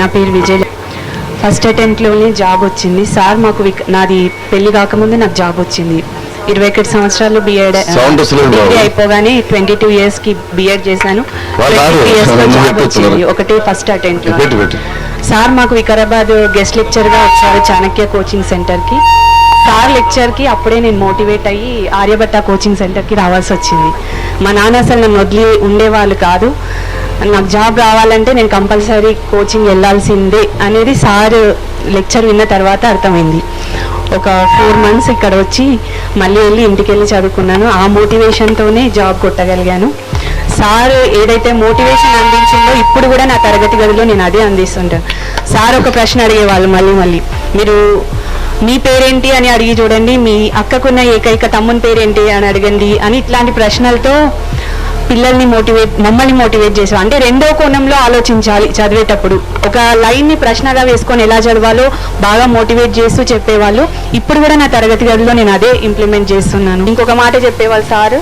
నా పేరు విజయ్. ఫస్ట్ అటెంప్ట్లోనే జాబ్ వచ్చింది. సార్ మాకు నాది పెళ్ళి కాకముందు నాకు జాబ్ వచ్చింది. ఇరవై ఒకటి సంవత్సరాలు బిఎడ్. అయిపోగానే ట్వంటీ టూ ఇయర్స్కి బిఎడ్ చేశాను. వచ్చింది. ఒకటే ఫస్ట్ అటెంప్ట్ సార్ మాకు వికారాబాద్ గెస్ట్ లెక్చర్గా వచ్చారు చాణక్య కోచింగ్ సెంటర్కి సార్ లెక్చర్కి అప్పుడే నేను మోటివేట్ అయ్యి ఆర్యభట్ట కోచింగ్ సెంటర్కి రావాల్సి వచ్చింది. మా నాన్న అసలు నన్ను వదిలి ఉండేవాళ్ళు కాదు. నాకు జాబ్ రావాలంటే నేను కంపల్సరీ కోచింగ్ వెళ్ళాల్సిందే అనేది సార్ లెక్చర్ విన్న తర్వాత అర్థమైంది. ఒక ఫోర్ మంత్స్ ఇక్కడ వచ్చి మళ్ళీ వెళ్ళి ఇంటికి వెళ్ళి చదువుకున్నాను. ఆ మోటివేషన్తోనే జాబ్ కొట్టగలిగాను. సార్ ఏదైతే మోటివేషన్ అందించిందో ఇప్పుడు కూడా నా తరగతి గదిలో నేను అదే అందిస్తుంటాను సార్ ఒక ప్రశ్న అడిగేవాళ్ళు మళ్ళీ మళ్ళీ. మీరు మీ పేరేంటి అని అడిగి చూడండి మీ అక్కకున్న ఏకైక తమ్ముని పేరేంటి అని అడగండి అని ఇట్లాంటి ప్రశ్నలతో పిల్లల్ని మోటివేట్ మమ్మల్ని మోటివేట్ చేసేవారు అంటే రెండో కోణంలో ఆలోచించాలి చదివేటప్పుడు. ఒక లైన్ని ప్రశ్నగా వేసుకొని ఎలా చదవాలో బాగా మోటివేట్ చేస్తూ చెప్పేవాళ్ళు. ఇప్పుడు కూడా నా తరగతి గదిలో నేను అదే ఇంప్లిమెంట్ చేస్తున్నాను. ఇంకొక మాట చెప్పేవాళ్ళు సారు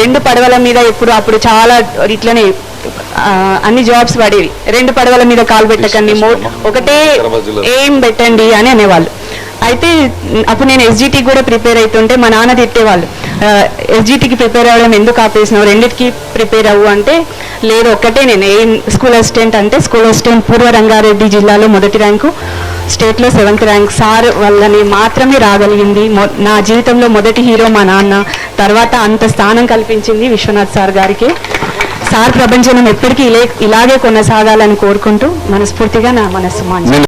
రెండు పడవల మీద ఎప్పుడు అప్పుడు చాలా ఇట్లనే అన్ని జాబ్స్ పడేవి. రెండు పడవల మీద కాలు పెట్టకండి మో ఒకటే ఏం పెట్టండి అని అనేవాళ్ళు. అయితే అప్పుడు నేను ఎస్జిటికి కూడా ప్రిపేర్ అవుతుంటే మా నాన్న తిట్టేవాళ్ళు. ఎస్జిటికి ప్రిపేర్ అవ్వడం ఎందుకు ఆపేసినావు? రెండింటికి ప్రిపేర్ అవ్వు అంటే లేదు ఒక్కటే నేను. ఏం స్కూల్ అసిస్టెంట్ అంటే స్కూల్ అసిస్టెంట్ పూర్వ రంగారెడ్డి జిల్లాలో మొదటి ర్యాంకు స్టేట్లో సెవెంత్ ర్యాంక్. సార్ వల్లని మాత్రమే రాగలిగింది. మొ- నా జీవితంలో మొదటి హీరో మా నాన్న. తర్వాత అంత స్థానం కల్పించింది విశ్వనాథ్ సార్ గారికి. సార్ ప్రపంచం ఎప్పటికీ ఇలాగే కొనసాగాలని కోరుకుంటూ మనస్ఫూర్తిగా నా మనస్సు మాంచి